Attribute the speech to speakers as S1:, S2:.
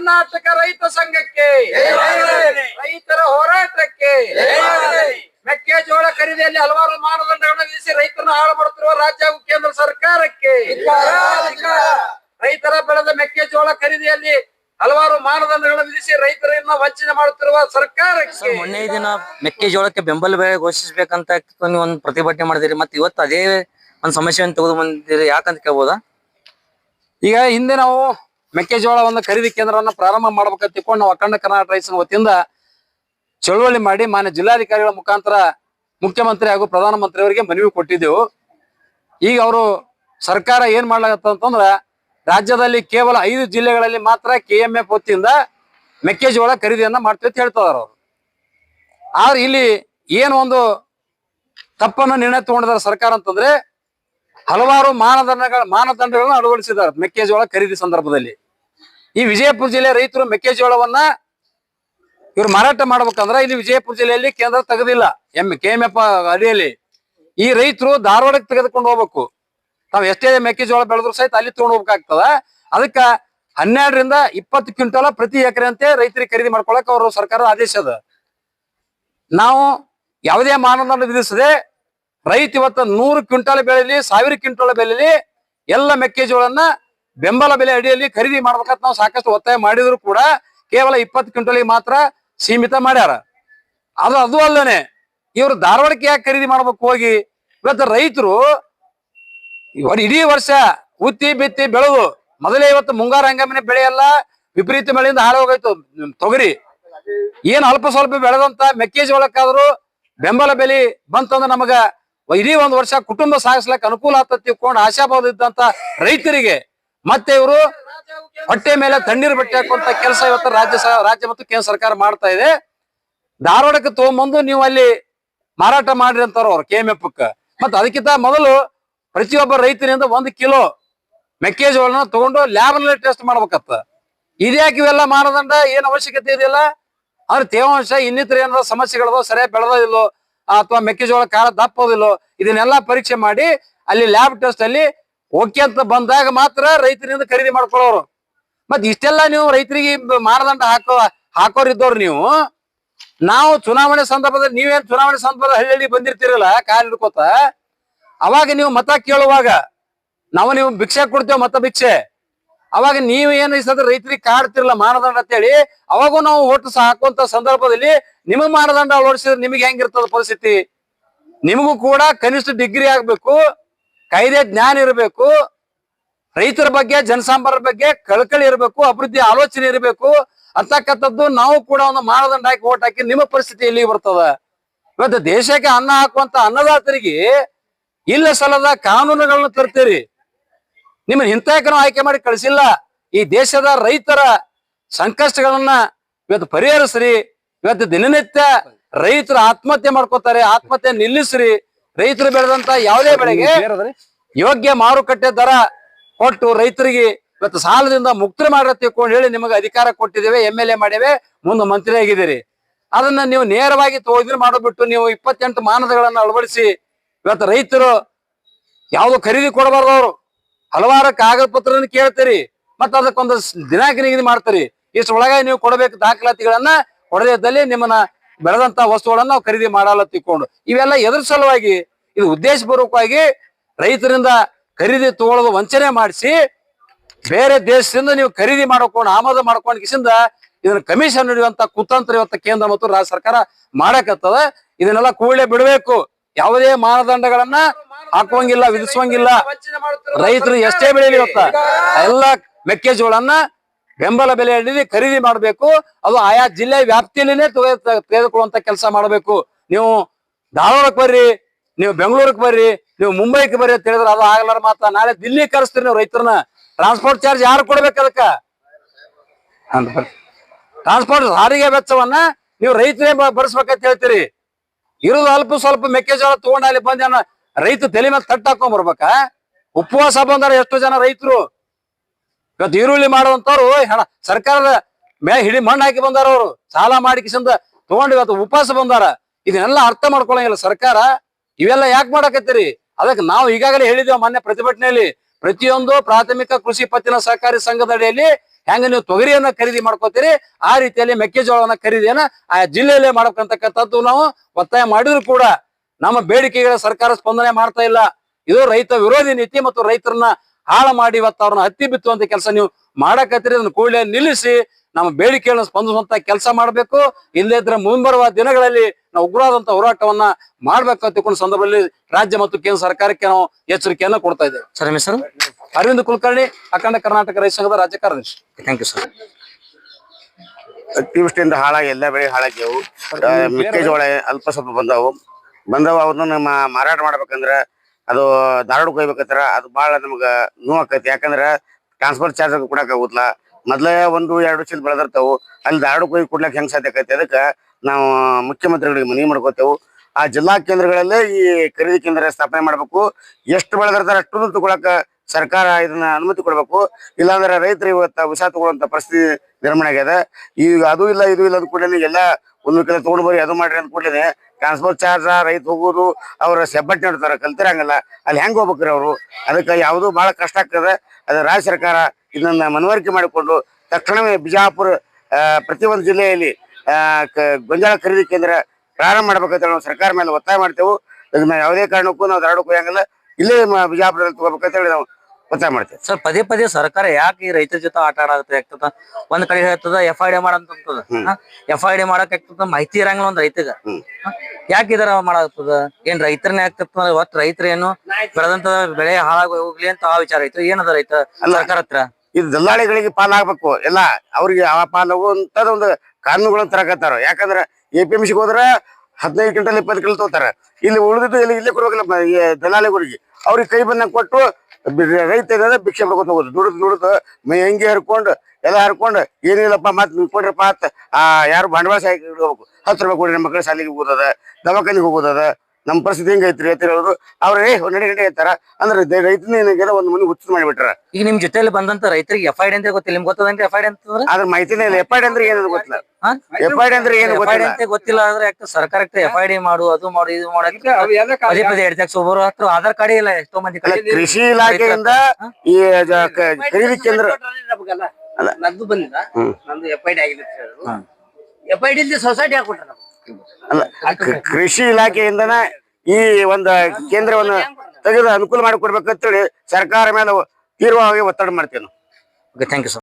S1: ಕರ್ನಾಟಕ ರೈತ ಸಂಘಕ್ಕೆ ರೈತರ ಹೋರಾಟಕ್ಕೆ ಮೆಕ್ಕೆಜೋಳ ಖರೀದಿಯಲ್ಲಿ ಹಲವಾರು ಮಾನದಂಡಗಳನ್ನು ವಿಧಿಸಿ ರೈತರನ್ನು ಹಾಳು ಮಾಡುತ್ತಿರುವ ರಾಜ್ಯ ಹಾಗೂ ಕೇಂದ್ರ ಸರ್ಕಾರಕ್ಕೆ. ರೈತರ ಬೆಳೆದ ಮೆಕ್ಕೆಜೋಳ ಖರೀದಿಯಲ್ಲಿ ಹಲವಾರು ಮಾನದಂಡಗಳನ್ನು ವಿಧಿಸಿ ರೈತರನ್ನ ವಂಚನೆ ಮಾಡುತ್ತಿರುವ ಸರ್ಕಾರಕ್ಕೆ.
S2: ಸರ್ ಮೊನ್ನೆ ದಿನ ಮೆಕ್ಕೆಜೋಳಕ್ಕೆ ಬೆಂಬಲ ಬೆಲೆ ಘೋಷಿಸಬೇಕಂತ ನೀವು ಒಂದು ಪ್ರತಿಭಟನೆ ಮಾಡಿದಿರಿ ಮತ್ತೆ ಇವತ್ತು ಅದೇ ಒಂದು ಸಮಸ್ಯೆಯನ್ನು ತೆಗೆದು ಬಂದಿರಿ ಯಾಕಂತ ಕೇಳ್ಬೋದಾ?
S1: ಈಗ ಹಿಂದೆ ನಾವು ಮೆಕ್ಕೆಜೋಳ ಒಂದು ಖರೀದಿ ಕೇಂದ್ರವನ್ನು ಪ್ರಾರಂಭ ಮಾಡ್ಬೇಕಂತ ತಿಳ್ಕೊಂಡು ನಾವು ಅಖಂಡ ಕರ್ನಾಟಕ ರೈಸ್ ವತಿಯಿಂದ ಚಳುವಳಿ ಮಾಡಿ ಮಾನ್ಯ ಜಿಲ್ಲಾಧಿಕಾರಿಗಳ ಮುಖಾಂತರ ಮುಖ್ಯಮಂತ್ರಿ ಹಾಗೂ ಪ್ರಧಾನಮಂತ್ರಿ ಅವರಿಗೆ ಮನವಿ ಕೊಟ್ಟಿದ್ದೆವು. ಈಗ ಅವರು ಸರ್ಕಾರ ಏನ್ ಮಾಡ್ಲಾಗತ್ತ ಅಂತಂದ್ರ ರಾಜ್ಯದಲ್ಲಿ ಕೇವಲ ಐದು ಜಿಲ್ಲೆಗಳಲ್ಲಿ ಮಾತ್ರ ಕೆ ಎಂ ಎಫ್ ವತಿಯಿಂದ ಮೆಕ್ಕೆಜೋಳ ಖರೀದಿಯನ್ನ ಮಾಡ್ತೀವಿ ಅಂತ ಹೇಳ್ತಿದ್ದಾರೆ ಅವರು. ಆದ್ರೆ ಇಲ್ಲಿ ಏನು ಒಂದು ತಪ್ಪನ್ನು ನಿರ್ಣಯ ತಗೊಂಡಿದ್ದಾರೆ ಸರ್ಕಾರ ಅಂತಂದ್ರೆ ಹಲವಾರು ಮಾನದಂಡಗಳ ಮಾನದಂಡಗಳನ್ನು ಅಳವಡಿಸಿದ್ದಾರೆ ಮೆಕ್ಕೆಜೋಳ ಖರೀದಿ ಸಂದರ್ಭದಲ್ಲಿ. ಈ ವಿಜಯಪುರ ಜಿಲ್ಲೆ ರೈತರು ಮೆಕ್ಕೆಜೋಳವನ್ನ ಇವ್ರು ಮಾರಾಟ ಮಾಡ್ಬೇಕಂದ್ರೆ ಇಲ್ಲಿ ವಿಜಯಪುರ ಜಿಲ್ಲೆಯಲ್ಲಿ ಕೇಂದ್ರ ತೆಗೆದಿಲ್ಲ. ಎಂ, ಕೆ ಎಂ ಎಫ್ ಅಡಿಯಲ್ಲಿ. ಈ ರೈತರು ಧಾರವಾಡಕ್ಕೆ ತೆಗೆದುಕೊಂಡು ಹೋಗ್ಬೇಕು. ತಾವು ಎಷ್ಟೇ ಮೆಕ್ಕೆಜೋಳ ಬೆಳೆದ್ರು ಸಹಿತ ಅಲ್ಲಿ ತಗೊಂಡು ಹೋಗ್ಬೇಕಾಗ್ತದ. ಅದಕ್ಕ ಹನ್ನೆರಡರಿಂದ ಇಪ್ಪತ್ತು ಕ್ವಿಂಟಲ ಪ್ರತಿ ಎಕರೆ ಅಂತೆ ರೈತರಿಗೆ ಖರೀದಿ ಮಾಡ್ಕೊಳಕ್ ಅವರು ಸರ್ಕಾರದ ಆದೇಶ ಅದ. ನಾವು ಯಾವುದೇ ಮಾನದಂಡ ವಿಧಿಸದೆ ರೈತ ಇವತ್ತ ನೂರು ಕ್ವಿಂಟಲ್ ಬೆಳೆಲಿ, ಸಾವಿರ ಕ್ವಿಂಟಲ್ ಬೆಳೆಯಲಿ ಎಲ್ಲ ಮೆಕ್ಕೆಜೋಳನ್ನ ಬೆಂಬಲ ಬೆಲೆ ಅಡಿಯಲ್ಲಿ ಖರೀದಿ ಮಾಡ್ಬೇಕಂತ ನಾವು ಸಾಕಷ್ಟು ಒತ್ತಾಯ ಮಾಡಿದ್ರು ಕೂಡ ಕೇವಲ ಇಪ್ಪತ್ತು ಕ್ವಿಂಟಲ್ಗೆ ಮಾತ್ರ ಸೀಮಿತ ಮಾಡ್ಯಾರ. ಅದು ಅದು ಅಲ್ಲನೆ ಇವರು ಧಾರವಾಡಕ್ಕೆ ಯಾಕೆ ಖರೀದಿ ಮಾಡ್ಬೇಕು ಹೋಗಿ? ಇವತ್ತು ರೈತರು ಇಡೀ ವರ್ಷ ಉತ್ತಿ ಬಿತ್ತಿ ಬೆಳೆದು, ಮೊದಲೇ ಇವತ್ತು ಮುಂಗಾರು ಹಂಗಾಮಿನ ಬೆಳೆ ಎಲ್ಲ ವಿಪರೀತ ಮಳೆಯಿಂದ ಹಾಳಾಗೋಯ್ತು ತೊಗರಿ. ಏನ್ ಅಲ್ಪ ಸ್ವಲ್ಪ ಬೆಳೆದಂತ ಮೆಕ್ಕೆಜೋಳಕ್ಕಾದ್ರು ಬೆಂಬಲ ಬೆಲೆ ಬಂತಂದ್ರೆ ನಮಗ ಇಡೀ ಒಂದು ವರ್ಷ ಕುಟುಂಬ ಸಾಗಿಸ್ಲಕ್ ಅನುಕೂಲ ಆಗ್ತದೆ ತಿಳ್ಕೊಂಡು ಆಶಾಭಾವ ಇದ್ದಂತ ರೈತರಿಗೆ. ಮತ್ತೆ ಇವರು ಹೊಟ್ಟೆ ಮೇಲೆ ತಣ್ಣೀರು ಬಟ್ಟೆ ಹಾಕುವಂತ ಕೆಲಸ ಇವತ್ತು ರಾಜ್ಯ ರಾಜ್ಯ ಮತ್ತು ಕೇಂದ್ರ ಸರ್ಕಾರ ಮಾಡ್ತಾ ಇದೆ. ಧಾರವಾಡಕ್ಕೆ ತಗೊಂಬಂದು ನೀವು ಅಲ್ಲಿ ಮಾರಾಟ ಮಾಡ್ರಿ ಅಂತಾರ ಅವ್ರು ಕೆ ಎಂ ಮತ್ತ ಅದಕ್ಕಿಂತ ಮೊದಲು ಪ್ರತಿಯೊಬ್ಬ ರೈತರಿಂದ ಒಂದು ಕಿಲೋ ಮೆಕ್ಕೆಜೋಳನ ತಗೊಂಡು ಲ್ಯಾಬ್ನಲ್ಲಿ ಟೆಸ್ಟ್ ಮಾಡ್ಬೇಕತ್ತ. ಇದ್ಯಾಕೆ ಇವೆಲ್ಲ ಮಾನದಂಡ? ಏನ್ ಅವಶ್ಯಕತೆ ಇದೆಯಲ್ಲ ಅವ್ರ ತೇವಾಂಶ ಇನ್ನಿತರ ಏನಾರ ಸಮಸ್ಯೆಗಳದೋ ಸರಿಯಾಗಿ ಬೆಳೆದಿಲ್ಲೋ ಅಥವಾ ಮೆಕ್ಕೆಜೋಳ ಖಾರ ದಪ್ಪೋದಿಲ್ಲೋ, ಇದನ್ನೆಲ್ಲ ಪರೀಕ್ಷೆ ಮಾಡಿ ಅಲ್ಲಿ ಲ್ಯಾಬ್ ಟೆಸ್ಟ್ ಅಲ್ಲಿ ಓಕೆ ಅಂತ ಬಂದಾಗ ಮಾತ್ರ ರೈತರಿಂದ ಖರೀದಿ ಮಾಡ್ಕೊಳ್ಳೋರು. ಮತ್ತೆ ಇಷ್ಟೆಲ್ಲ ನೀವು ರೈತರಿಗೆ ಮಾನದಂಡ ಹಾಕೋ, ಹಾಕೋರಿದ್ದವ್ರು ನೀವು, ನಾವು ಚುನಾವಣೆ ಸಂದರ್ಭದಲ್ಲಿ, ನೀವೇನು ಚುನಾವಣೆ ಸಂದರ್ಭದಲ್ಲಿ ಹಳ್ಳಿ ಹಳ್ಳಿ ಬಂದಿರ್ತೀರಲ್ಲ ಕಾಲ್ ಹಿಡ್ಕೋತ, ಅವಾಗ ನೀವು ಮತ ಕೇಳುವಾಗ, ನಾವು ನೀವು ಭಿಕ್ಷೆ ಕೊಡ್ತೇವೆ ಮತ ಭಿಕ್ಷೆ. ಅವಾಗ ನೀವು ಏನು ಈ ಸದ ರೈತರಿಗೆ ಕಾಡ್ತಿರಲ್ಲ ಮಾನದಂಡ ಅಂತೇಳಿ, ಅವಾಗೂ ನಾವು ಸಹ ಹಾಕುವಂತ ಸಂದರ್ಭದಲ್ಲಿ ನಿಮ್ಮ ಮಾನದಂಡ ಅಳವಡಿಸಿದ್ರೆ ನಿಮಗೆ ಹೆಂಗಿರ್ತದ ಪರಿಸ್ಥಿತಿ? ನಿಮಗೂ ಕೂಡ ಕನಿಷ್ಠ ಡಿಗ್ರಿ ಆಗ್ಬೇಕು, ಕಾಯ್ದೆ ಜ್ಞಾನ ಇರಬೇಕು, ರೈತರ ಬಗ್ಗೆ, ಜನಸಾಂಬಾರ ಬಗ್ಗೆ ಕಳಕಳಿ ಇರಬೇಕು, ಅಭಿವೃದ್ಧಿ ಆಲೋಚನೆ ಇರಬೇಕು, ಅಂತಕ್ಕಂಥದ್ದು ನಾವು ಕೂಡ ಒಂದು ಮಾನದಂಡ ಹಾಕಿ ಓಟ್ ಹಾಕಿ ನಿಮ್ಮ ಪರಿಸ್ಥಿತಿ ಇಲ್ಲಿ ಬರ್ತದ? ಇವತ್ತು ದೇಶಕ್ಕೆ ಅನ್ನ ಹಾಕುವಂತ ಅನ್ನದಾತರಿಗೆ ಇಲ್ಲ ಸಲದ ಕಾನೂನುಗಳನ್ನ ತರ್ತೀರಿ. ನಿಮ್ಮನ್ನ ಇಂತಹಕ್ಕೆ ನಾವು ಆಯ್ಕೆ ಮಾಡಿ ಕಳಿಸಿಲ್ಲ. ಈ ದೇಶದ ರೈತರ ಸಂಕಷ್ಟಗಳನ್ನ ಇವತ್ತು ಪರಿಹರಿಸ್ರಿ. ಇವತ್ತು ದಿನನಿತ್ಯ ರೈತರು ಆತ್ಮಹತ್ಯೆ ಮಾಡ್ಕೋತಾರೆ ಆತ್ಮಹತ್ಯೆ ನಿಲ್ಲಿಸ್ರಿ. ರೈತರು ಬೆಳೆದಂತ ಯಾವುದೇ ಬೆಳೆಗೆ ಯೋಗ್ಯ ಮಾರುಕಟ್ಟೆ ದರ ಕೊಟ್ಟು ರೈತರಿಗೆ ಇವತ್ತು ಸಾಲದಿಂದ ಮುಕ್ತಿ ಮಾಡಿ ತಿಳ್ಕೊಂಡು ಹೇಳಿ ನಿಮಗೆ ಅಧಿಕಾರ ಕೊಟ್ಟಿದ್ದೇವೆ ಎಂ ಎಲ್ ಎ ಮಾಡಿವೆ ಮುಂದೆ ಮಂತ್ರಿ ಆಗಿದ್ದೀರಿ. ಅದನ್ನ ನೀವು ನೇರವಾಗಿ ತೋದಿನ ಮಾಡೋಬಿಟ್ಟು ನೀವು ಇಪ್ಪತ್ತೆಂಟು ಮಾನದಗಳನ್ನ ಅಳವಡಿಸಿ ಇವತ್ತು ರೈತರು ಯಾವುದು ಖರೀದಿ ಕೊಡಬಾರ್ದು ಅವರು. ಹಲವಾರು ಕಾಗದ ಪತ್ರವನ್ನು ಕೇಳ್ತೀರಿ, ಮತ್ತೆ ಅದಕ್ಕೊಂದು ದಿನಾಂಕ ನಿಗದಿ ಮಾಡ್ತೀರಿ. ಇಷ್ಟು ಒಳಗೆ ನೀವು ಕೊಡಬೇಕು ದಾಖಲಾತಿಗಳನ್ನ, ಕೊಡದೇ ಇದ್ದಲ್ಲಿ ನಿಮ್ಮನ್ನ ಬೆಳೆದಂತ ವಸ್ತುಗಳನ್ನ ನಾವು ಖರೀದಿ ಮಾಡಲ್ಲ ತಿಕ್ಕೊಂಡು ಇವೆಲ್ಲ ಎದ್ರ ಸಲುವಾಗಿ, ಇದು ಉದ್ದೇಶಪೂರ್ವಕವಾಗಿ ರೈತರಿಂದ ಖರೀದಿ ತಗೊಳ್ಳೋದು ವಂಚನೆ ಮಾಡಿಸಿ, ಬೇರೆ ದೇಶದಿಂದ ನೀವು ಖರೀದಿ ಮಾಡ್ಕೊಂಡು, ಆಮದು ಮಾಡ್ಕೊಂಡು ಕಿಸಿಂದ ಇದನ್ನ ಕಮಿಷನ್ ಹಿಡಿಯುವಂತ ಕುತಂತ್ರ ಇವತ್ತ ಕೇಂದ್ರ ಮತ್ತು ರಾಜ್ಯ ಸರ್ಕಾರ ಮಾಡಕತ್ತದ. ಇದನ್ನೆಲ್ಲ ಕೂಡಲೇ ಬಿಡಬೇಕು. ಯಾವುದೇ ಮಾನದಂಡಗಳನ್ನ ಹಾಕುವಂಗಿಲ್ಲ, ವಿಧಿಸುವಂಗಿಲ್ಲ. ರೈತರು ಎಷ್ಟೇ ಬೆಳೆಯಲಿ ಇವತ್ತ ಎಲ್ಲ ಮೆಕ್ಕೆಜೋಳನ್ನ ಬೆಂಬಲ ಬೆಲೆ ಹಿಡಿದು ಖರೀದಿ ಮಾಡಬೇಕು. ಅದು ಆಯಾ ಜಿಲ್ಲೆ ವ್ಯಾಪ್ತಿಯಲ್ಲಿನೇ ತೆಗೆ- ತೆಗೆದುಕೊಳ್ಳುವಂತ ಕೆಲಸ ಮಾಡಬೇಕು. ನೀವು ಧಾರವಾಡಕ್ಕೆ ಬರ್ರಿ, ನೀವು ಬೆಂಗಳೂರಿಗೆ ಬರ್ರಿ, ನೀವು ಮುಂಬೈಗೆ ಬರ್ರಿ ಅಂತ ಹೇಳಿದ್ರೆ ಅದು ಆಗಲಾರ ಮಾತ್ರ. ನಾಳೆ ದಿಲ್ಲಿ ಕರೆಸ್ತೀರಿ ನೀವು ರೈತರನ್ನ. ಟ್ರಾನ್ಸ್ಪೋರ್ಟ್ ಚಾರ್ಜ್ ಯಾರು ಕೊಡ್ಬೇಕು ಅದಕ್ಕ? ಟ್ರಾನ್ಸ್ಪೋರ್ಟ್ ಸಾರಿಗೆ ವೆಚ್ಚವನ್ನ ನೀವು ರೈತರೇ ಭರಿಸ್ಬೇಕಂತ ಹೇಳ್ತೀರಿ. ಇರೋದು ಅಲ್ಪ ಸ್ವಲ್ಪ ಮೆಕ್ಕೆಜೋಳ ತಗೊಂಡ್ ಅಲ್ಲಿ ಬಂದ ರೈತ ತಲೆ ಮೇಲೆ ತಟ್ಟ ಹಾಕೊಂಡ್ ಬರ್ಬೇಕ? ಉಪವಾಸ ಬಂದಾರ ಎಷ್ಟೋ ಜನ ರೈತರು. ಇವತ್ತು ಈರುಳ್ಳಿ ಮಾಡುವಂತವ್ರು ಹಣ, ಸರ್ಕಾರದ ಮೇ ಹಿಡಿ ಮಣ್ಣು ಹಾಕಿ ಬಂದಾರ ಅವರು. ಸಾಲ ಮಾಡಿ ಕಿಸಿಂದ ತಗೊಂಡು ಇವತ್ತು ಉಪವಾಸ ಬಂದಾರ. ಇದನ್ನೆಲ್ಲ ಅರ್ಥ ಮಾಡ್ಕೊಳಂಗಿಲ್ಲ ಸರ್ಕಾರ. ಇವೆಲ್ಲ ಯಾಕೆ ಮಾಡಕತ್ತೀರಿ? ಅದಕ್ಕೆ ನಾವು ಈಗಾಗಲೇ ಹೇಳಿದ್ದೇವೆ ಮೊನ್ನೆ ಪ್ರತಿಭಟನೆಯಲ್ಲಿ. ಪ್ರತಿಯೊಂದು ಪ್ರಾಥಮಿಕ ಕೃಷಿ ಪತ್ತಿನ ಸಹಕಾರಿ ಸಂಘದ ಅಡಿಯಲ್ಲಿ ಹೆಂಗ ನೀವು ತೊಗರಿಯನ್ನ ಖರೀದಿ ಮಾಡ್ಕೋತೀರಿ, ಆ ರೀತಿಯಲ್ಲಿ ಮೆಕ್ಕೆಜೋಳವನ್ನ ಖರೀದಿಯನ್ನ ಆ ಜಿಲ್ಲೆಯಲ್ಲೇ ಮಾಡ್ಬೇಕಂತಕ್ಕಂಥದ್ದು ನಾವು ಒತ್ತಾಯ ಮಾಡಿದ್ರು ಕೂಡ. ನಮ್ಮ ಬೇಡಿಕೆಗಳ ಸರ್ಕಾರ ಸ್ಪಂದನೆ ಮಾಡ್ತಾ ಇಲ್ಲ. ಇದು ರೈತ ವಿರೋಧಿ ನೀತಿ ಮತ್ತು ರೈತರನ್ನ ಹಾಳು ಮಾಡಿ ಇವತ್ತು ಅವ್ರನ್ನ ಹತ್ತಿ ಬಿತ್ತುವಂತ ಕೆಲಸ ನೀವು ಮಾಡಕತ್ತಿರಿ. ಅದನ್ನ ಕೂಡಲೇ ನಿಲ್ಲಿಸಿ ನಮ್ಮ ಬೇಡಿಕೆಗಳನ್ನ ಸ್ಪಂದಿಸುವಂತ ಕೆಲಸ ಮಾಡಬೇಕು. ಇಲ್ಲದೇ ಇದ್ರೆ ಮುಂಬರುವ ದಿನಗಳಲ್ಲಿ ನಾವು ಉಗ್ರವಾದಂತ ಹೋರಾಟವನ್ನ ಮಾಡ್ಬೇಕು ಅಂತ ತಿಳ್ಕೊಂಡ ಸಂದರ್ಭದಲ್ಲಿ ರಾಜ್ಯ ಮತ್ತು ಕೇಂದ್ರ ಸರ್ಕಾರಕ್ಕೆ ನಾವು ಎಚ್ಚರಿಕೆಯನ್ನ ಕೊಡ್ತಾ ಇದ್ದೇವೆ.
S2: ಸರ್ ಹೆಸರು?
S1: ಅರವಿಂದ್ ಕುಲಕರ್ಣಿ ಅಖಂಡ ಕರ್ನಾಟಕ ರೈತ ಸಂಘದ ರಾಜ್ಯ ಕಾರ್ಯದರ್ಶಿ.
S2: ಥ್ಯಾಂಕ್ ಯು ಸರ್
S3: ಅತಿವೃಷ್ಟಿಯಿಂದ ಹಾಳಾಗಿ ಎಲ್ಲ ಬೆಳೆ ಹಾಳಾಗ್ಯಾವು. ಮೆಕ್ಕೆಜೋಳ ಅಲ್ಪ ಸ್ವಲ್ಪ ಬಂದಾವು. ಬಂದವ ಅವ್ರನ್ನ ನಮ್ಮ ಮಾರಾಟ ಮಾಡ್ಬೇಕಂದ್ರ ಅದು ಧಾರವಾಡ ಕೊಯ್ಬೇಕತ್ರ ಅದು ಬಹಳ ನಮ್ಗ ಆಕೈತಿ. ಯಾಕಂದ್ರ ಟ್ರಾನ್ಸ್ಫರ್ ಚಾರ್ಜ್ ಕೊಡಕ್ ಆಗುತ್ತಲ್ಲ ಮೊದ್ಲೇ ಒಂದು, ಎರಡು ಚೀಲ ಬೆಳೆದಿರ್ತಾವು. ಅಲ್ಲಿ ಧಾರವಾಡ ಕೊಯ್ ಕೊಡ್ಲಕ್ ಹೆಂಗ್ ಸಾಧ್ಯ ಆಕೈತಿ? ಅದಕ್ಕ ನಾವು ಮುಖ್ಯಮಂತ್ರಿಗಳಿಗೆ ಮನವಿ ಮಾಡ್ಕೋತೇವು. ಆ ಜಿಲ್ಲಾ ಕೇಂದ್ರಗಳಲ್ಲೇ ಈ ಖರೀದಿ ಕೇಂದ್ರ ಸ್ಥಾಪನೆ ಮಾಡ್ಬೇಕು. ಎಷ್ಟು ಬೆಳೆದಿರ್ತಾರ ಅಷ್ಟು ತಗೊಳಕ ಸರ್ಕಾರ ಇದನ್ನ ಅನುಮತಿ ಕೊಡ್ಬೇಕು. ಇಲ್ಲಾಂದ್ರೆ ರೈತರು ಇವತ್ತ ವಿಷ ತಗೊಳ್ಳುವಂತ ಪರಿಸ್ಥಿತಿ ನಿರ್ಮಾಣ ಆಗ್ಯದ. ಈಗ ಅದು ಇಲ್ಲ, ಇದು ಇಲ್ಲ ಅಂದ ಕೂಡಲೇ ಎಲ್ಲ ಒಂದು ಕಡೆ ತಗೊಂಡ್ ಬರ್ರಿ, ಅದು ಮಾಡ್ರಿ ಅಂದ ಕೂಡಲೇ ಟ್ರಾನ್ಸ್ಪೋರ್ಟ್ ಚಾರ್ಜ್ ರೈತ ಹೋಗೋದು, ಅವ್ರ ಸೆಬ್ಬಟ್ ಮಾಡ್ತಾರ ಕಲ್ತಿರಂಗಲ್ಲ. ಅಲ್ಲಿ ಹೆಂಗ್ ಹೋಗ್ಬೇಕ್ರಿ ಅವರು? ಅದಕ್ಕೆ ಯಾವುದು ಬಹಳ ಕಷ್ಟ ಆಗ್ತದೆ. ಅದ ರಾಜ್ಯ ಸರ್ಕಾರ ಇದನ್ನ ಮನವರಿಕೆ ಮಾಡಿಕೊಂಡು ತಕ್ಷಣವೇ ಬಿಜಾಪುರ ಪ್ರತಿ ಪ್ರತಿಯೊಂದು ಜಿಲ್ಲೆಯಲ್ಲಿ ಗೊಂಜಾಳ ಖರೀದಿ ಕೇಂದ್ರ ಪ್ರಾರಂಭ ಮಾಡ್ಬೇಕಂತ ನಾವು ಸರ್ಕಾರ ಮೇಲೆ ಒತ್ತಾಯ ಮಾಡ್ತೇವೆ. ಇದನ್ನ ಯಾವುದೇ ಕಾರಣಕ್ಕೂ ನಾವು ಧಾರವಾಡಕ್ಕೆ ಹೋಗಂಗಿಲ್ಲ ಇಲ್ಲೇ ಬಿಜಾಪುರದಲ್ಲಿ ತಗೋಬೇಕಂತ ಹೇಳಿ ನಾವು ಒತ್ತಾಯ ಮಾಡ್ತೇವೆ.
S2: ಸರ್ ಪದೇ ಪದೇ ಸರ್ಕಾರ ಯಾಕೆ ಈ ರೈತರ ಜೊತೆ ಆಟ ಆಡತ್ತೆ ಆಗ್ತದ? ಒಂದ್ ಕಡೆ ಹೇಳ್ತದ ಎಫ್ ಐ ಡಿ ಮಾಡಂತದ ಎಫ್ ಐ ಡಿ ಮಾಡಕ್ ಆಗ್ತದ ಮಾಹಿತಿ ಇರಂಗಿಲ್ಲ ಒಂದ್ ರೈತಗ. ಯಾಕೆ ಇದರ ಮಾಡಾಗ್ತದ ಏನ್ ರೈತರನೇ ಆಗ್ತದ ಒತ್ತ ರೈತರ ಏನು ಬೆಳೆದಂತ ಬೆಳೆ ಹಾಳಾಗ ಹೋಗ್ಲಿ ಅಂತ ಆ ವಿಚಾರ ಐತಿ. ಏನದ ರೈತ ಸರ್ಕಾರ ಹತ್ರ?
S3: ಇದು ದಲ್ಲಾಳಿಗಳಿಗೆ ಪಾಲಾಗಬೇಕು. ಎಲ್ಲ ಅವ್ರಿಗೆ ಆ ಪಾಲಾಗುವಂತದ ಒಂದು ಕಾನೂನುಗಳನ್ನ ತರಕತ್ತಾರ. ಯಾಕಂದ್ರ ಎ ಪಿ ಎಂ ಸಿಗೆ ಹೋದ್ರ ಹದಿನೈದು ಗಂಟೆ ಇಪ್ಪತ್ತು ಕ್ವಿಂಟಲ್ ತಗೋತಾರ ಇಲ್ಲಿ ಉಳಿದಿದ್ದು ಇಲ್ಲಿ ಇಲ್ಲೇ ಕೊಡ್ಬೇಕಲ್ಲ ದಲ್ಲಾಳಿಗಳಿಗೆ. ಅವ್ರಿಗೆ ಕೈ ಬಂದಂಗೆ ಕೊಟ್ಟು ರೈತ ಏನಾದ್ರೆ ಭಿಕ್ಷೆ ಮಾಡ್ಕೊತ ಹೋಗುದು. ದುಡಿದು ದುಡಿದು ಮೈ ಹೆಂಗೆ ಹರ್ಕೊಂಡು ಎಲ್ಲ ಹರ್ಕೊಂಡು ಏನಿಲ್ಲಪ್ಪ ಮತ್ತೆ ನೀವು ಕೊಡ್ರಪ್ಪ ಅಂತ ಆ ಯಾರು ಬಂಡವಾಳ ಸಾಕಿ ಹೋಗ್ಬೇಕು ಹತ್ತು ರೂಪಾಯಿ ಕೊಡಿ ನಮ್ಮ ಮಕ್ಕಳ ಶಾಲೆಗೆ ಹೋಗೋದದ ದವಾಖಾನಿಗೆ ಹೋಗೋದದ ನಮ್ಮ ಪರಿಸ್ಥಿತಿ ಹೆಂಗೈತ್ರಿ ಅಂತ ಹೇಳೋದು ಅವ್ರು ಏ ನಡಿ ಗಂಟೆ ಇರ್ತಾರ ಅಂದ್ರೆ ರೈತನ ಏನಾಗ್ಯಾರ ಒಂದು ಮನೆ ಹುಚ್ಚು ಮಾಡಿಬಿಟ್ರ.
S2: ಈಗ ನಿಮ್ ಜೊತೆಲಿ ಬಂದಂತ ರೈತರಿಗೆ ಎಫ್ ಐ ಡಿ ಅಂತ ಗೊತ್ತಿಲ್ಲ. ನಿಮ್ಗೆ ಗೊತ್ತದ ಎಫ್ ಐ ಡಿ ಅಂತಂದ್ರೆ?
S3: ಅದ್ರ ಮಾಹಿತಿನೇ ಇಲ್ಲ. ಎಫ್ ಐ ಡಿ ಅಂದ್ರೆ ಏನು ಗೊತ್ತಿಲ್ಲ. ಎಫ್ ಐ ಅಂದ್ರೆ ಏನು ಗೊತ್ತಿಲ್ಲ.
S2: ಅಂತ ಗೊತ್ತಿಲ್ಲ ಅಂದ್ರೆ ಯಾಕೆ ಸರ್ಕಾರಕ್ಕೆ ಎಫ್ ಐ ಡಿ ಮಾಡು ಅದು ಮಾಡು ಇದು ಮಾಡಕ್ಕೆ ಪದೇ ಪದೇ ಒಬ್ಬರು ಹತ್ರ ಆಧಾರ್ ಕಾರ್ಡ್ ಇಲ್ಲ ಎಷ್ಟೋ ಮಂದಿ ಕಡೆ
S3: ಕೃಷಿ ಇಲಾಖೆಯಿಂದ ಈ ಖರೀದಿ ಕೇಂದ್ರ ಅಲ್ಲ.
S4: ನಂದು ಬಂದಿಲ್ಲ. ನಂದು ಎಫ್ ಐ ಡಿ ಆಗಿಲ್ಲ ಎಫ್ ಐ ಡಿ ಇಲ್ದೆ ಸೊಸೈಟಿ ಹಾಕೊಟ್ರ
S3: ಅಲ್ಲ ಕೃಷಿ ಇಲಾಖೆಯಿಂದನ ಈ ಒಂದು ಕೇಂದ್ರವನ್ನು ತೆಗೆದು ಅನುಕೂಲ ಮಾಡಿಕೊಡ್ಬೇಕಂತೇಳಿ ಸರ್ಕಾರ ಮೇಲೆ ತೀವ್ರವಾಗಿ ಒತ್ತಡ ಮಾಡ್ತೇವೆ ನಾವು.
S2: Okay thank you sir